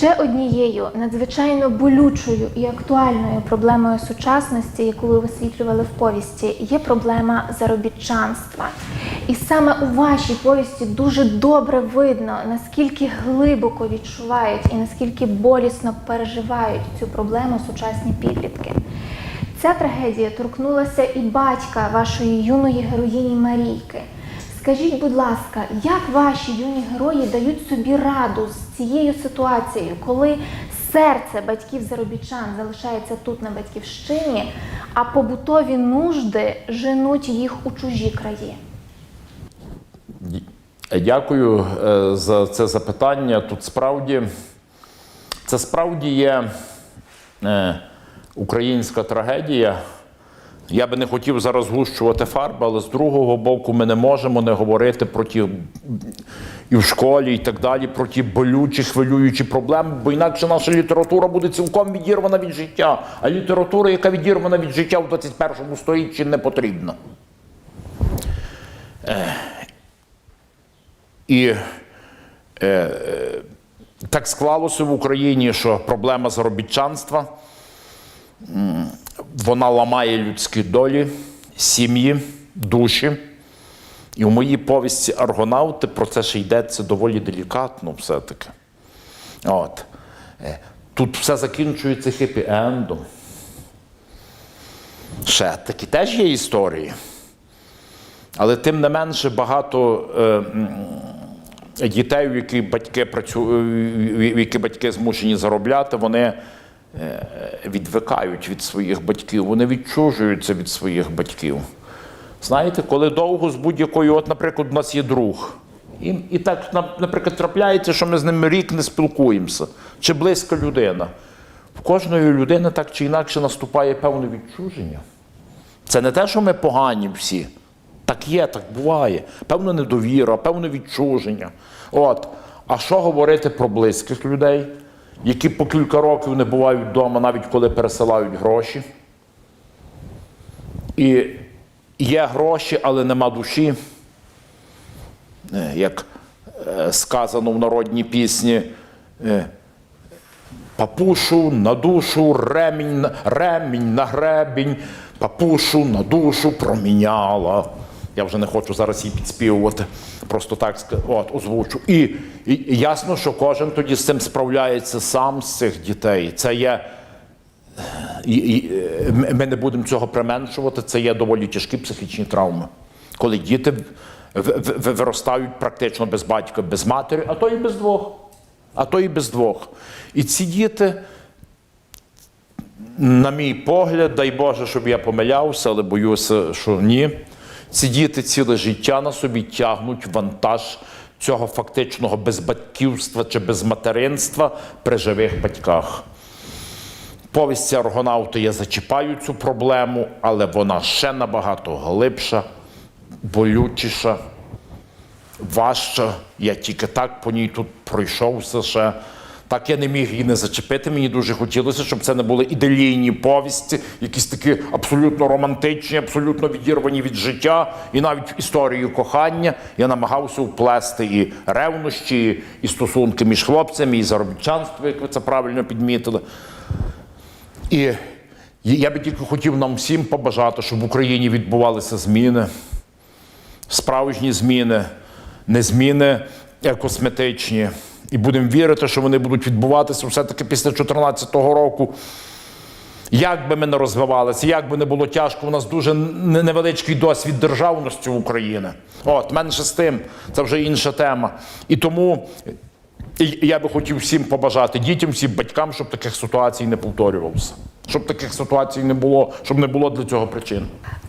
Ще однією надзвичайно болючою і актуальною проблемою сучасності, яку ви висвітлювали в повісті, є проблема заробітчанства. І саме у вашій повісті дуже добре видно, наскільки глибоко відчувають і наскільки болісно переживають цю проблему сучасні підлітки. Ця трагедія торкнулася і батька вашої юної героїні Марійки. Скажіть, будь ласка, як ваші юні герої дають собі раду з цією ситуацією, коли серце батьків заробітчан залишається тут на батьківщині, а побутові нужди женуть їх у чужі краї? Дякую е, за це запитання. Тут справді це справді є е, українська трагедія. Я би не хотів зараз згущувати фарби, але з другого боку, ми не можемо не говорити про ті і в школі, і так далі, про ті болючі, хвилюючі проблеми, бо інакше наша література буде цілком відірвана від життя. А література, яка відірвана від життя в 21 столітті, не потрібна. І е, е, так склалося в Україні, що проблема заробітчанства вона ламає людські долі, сім'ї, душі. І в моїй повісті Аргонавти про це ще йдеться доволі делікатно все-таки. От. Е, Тут все закінчується хеппі-ендом. Ще такі теж є історії. Але тим не менше багато е, дітей, які батьки працюють, які батьки змушені заробляти, вони відвикають від своїх батьків, вони відчужуються від своїх батьків. Знаєте, коли довго з будь-якою, от, наприклад, у нас є друг. І, і так, наприклад, трапляється, що ми з ним рік не спілкуємося, чи близька людина. В кожної людини так чи інакше наступає певне відчуження. Це не те, що ми погані всі. Так є, так буває. Певна недовіра, певне відчуження. От. А що говорити про близьких людей, які по кілька років не бувають вдома, навіть коли пересилають гроші? І є гроші, але нема душі. Е, Як е, сказано в народній пісні, е, Папушу на душу, ремінь, ремінь на гребінь, папушу на душу проміняла. Я вже не хочу зараз її підспівувати, просто так от, озвучу. І, і, ясно, що кожен тоді з цим справляється сам з цих дітей. Це є. І, і, е, ми- не будемо цього применшувати, це є доволі тяжкі психічні травми. Коли діти виростають практично без батька, без матері, а то і без двох а то і без двох. І ці діти, на мій погляд, дай Боже, щоб я помилявся, але боюся, що ні. Ці діти ціле життя на собі тягнуть вантаж цього фактичного безбатьківства чи безматеринства при живих батьках. Повісті аргонавти я зачіпаю цю проблему, але вона ще набагато глибша, болючіша важча. Я тільки так по ній тут пройшовся ще. Так я не міг її не зачепити. Мені дуже хотілося, щоб це не були ідилійні повісті, якісь такі абсолютно романтичні, абсолютно відірвані від життя, і навіть в історію кохання я намагався вплести і ревнощі, і стосунки між хлопцями, і заробітчанство, як ви це правильно підмітили. І я би тільки хотів нам всім побажати, щоб в Україні відбувалися зміни справжні зміни, не зміни косметичні. І будемо вірити, що вони будуть відбуватися все-таки після 2014 року. Як би ми не розвивалися, як би не було тяжко, у нас дуже невеличкий досвід державності України. От, менше з тим, це вже інша тема. І тому я би хотів всім побажати дітям, всім батькам, щоб таких ситуацій не повторювалося. Щоб таких ситуацій не було, щоб не було для цього причин.